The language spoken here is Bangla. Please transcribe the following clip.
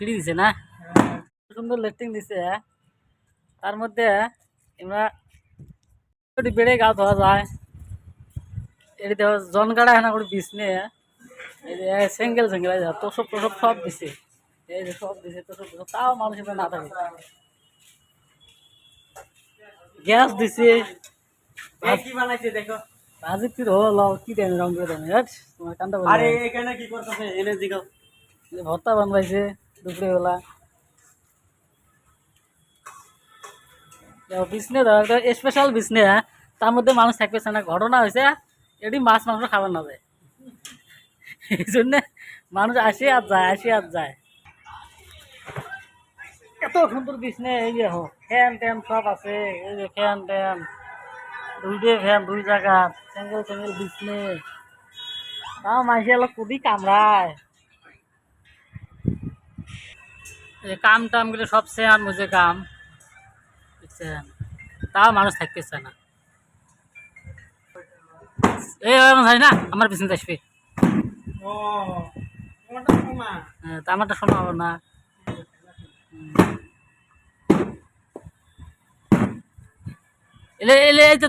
সিঁড়ি দিছে না? সুন্দর লেট্রিন দিছে। তার মধ্যে আমরা একটু বেড়ে গা ধোয়া যায় এটি দেখো জন গাড়া হেনা করে বিষ নিয়ে সিঙ্গেল সিঙ্গেল তোষক সব দিছে। এই যে সব দিছে তোষক টোসক তাও মানুষ না থাকে। গ্যাস দিছে। কি বানাইছে দেখো? ভাজি কি হলো কি দেন রং করে দেন? তোমার কান্দা আরে এখানে কি করতেছে? এনে দিগো ভর্তা বানবাইছে দুপুরে বেলা বিছনে স্পেশাল বিছনে হ্যাঁ? তার মধ্যে মানুষ থাকতেছে না ঘটনা হয়েছে এটি মাছ, মাংস খাবার না যায় এই জন্যে মানুষ আসে আর যায়, আসে আর যায়। এত সুন্দর বিছনে এই যে হো ফ্যান ট্যান সব আছে। এই যে ফ্যান ট্যান দুইটে ফ্যান দুই জায়গা। সিঙ্গেল সিঙ্গেল বিছনে তাও এলো খুবই কামড়ায় এই কাম টাম টামগুলো সব সেয়ান মুঝে কাম। বুঝছেন? তাও মানুষ থাকতেছে না। এই হয় না আমার পিছনে আসবে। হ্যাঁ, তা আমারটা শোনা হবে না। এলে এলে এই তো